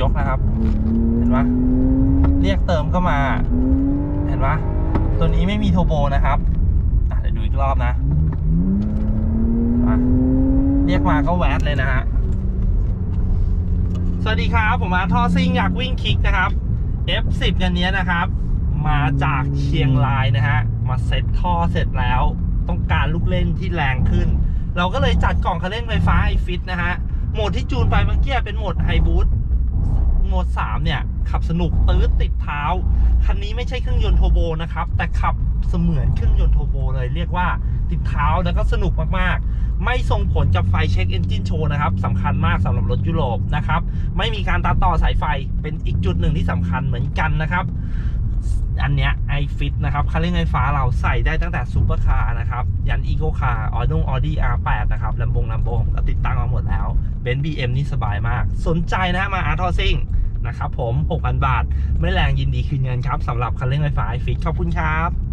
ยกนะครับ เห็นปะเรียกเติมเข้ามา เห็นปะตัวนี้ไม่มีโทโบนะครับอะเดี๋ยวดูอีกรอบนะเห็นะเรียกมาก็แวดเลยนะฮะ สวัสดีครับ ผมอาร์ทอซิ่งอยากวิ่งคิกนะครับ F10 กันนี้นะครับ มาจากเชียงรายนะฮะ มาเซ็ตท่อเสร็จแล้ว ต้องการลูกเล่นที่แรงขึ้น เราก็เลยจัดกล่องคันเร่งไฟฟ้าไอฟิตนะฮะ โหมดที่จูนไปเมื่อกี้เป็นโหมดไฮบูท โหมด3เนี่ย ขับสนุกตื้ดติดเท้า คันนี้ไม่ใช่เครื่องยนต์โทโบนะครับ แต่ขับเสมือนเครื่องยนต์โทโบเลยเรียกว่าติดเท้าแล้วก็สนุกมากๆ ไม่ส่งผลกับไฟเช็คเอนจินโชว์นะครับสำคัญมากสำหรับรถยุโรปนะครับ ไม่มีการตัดต่อสายไฟเป็นอีกจุดหนึ่งที่สำคัญเหมือนกันนะครับ อันเนี้ยไอฟิตนะครับคันเร่งไฟฟ้าเราใส่ได้ตั้งแต่ซูเปอร์คาร์นะครับ ยันอีโกคาร์ออดงออดี้ R8 นะครับลำบงลำโบผมก็ติดตั้งมาหมดแล้วเบนซ์บีเอ็มนี่สบายมาก สนใจนะมาอาร์ทอซิ่ง นะครับผม 6,000 บาท ไม่แรงยินดีคืนเงินครับสำหรับคันเร่งไฟฟ้าฟิตขอบคุณครับ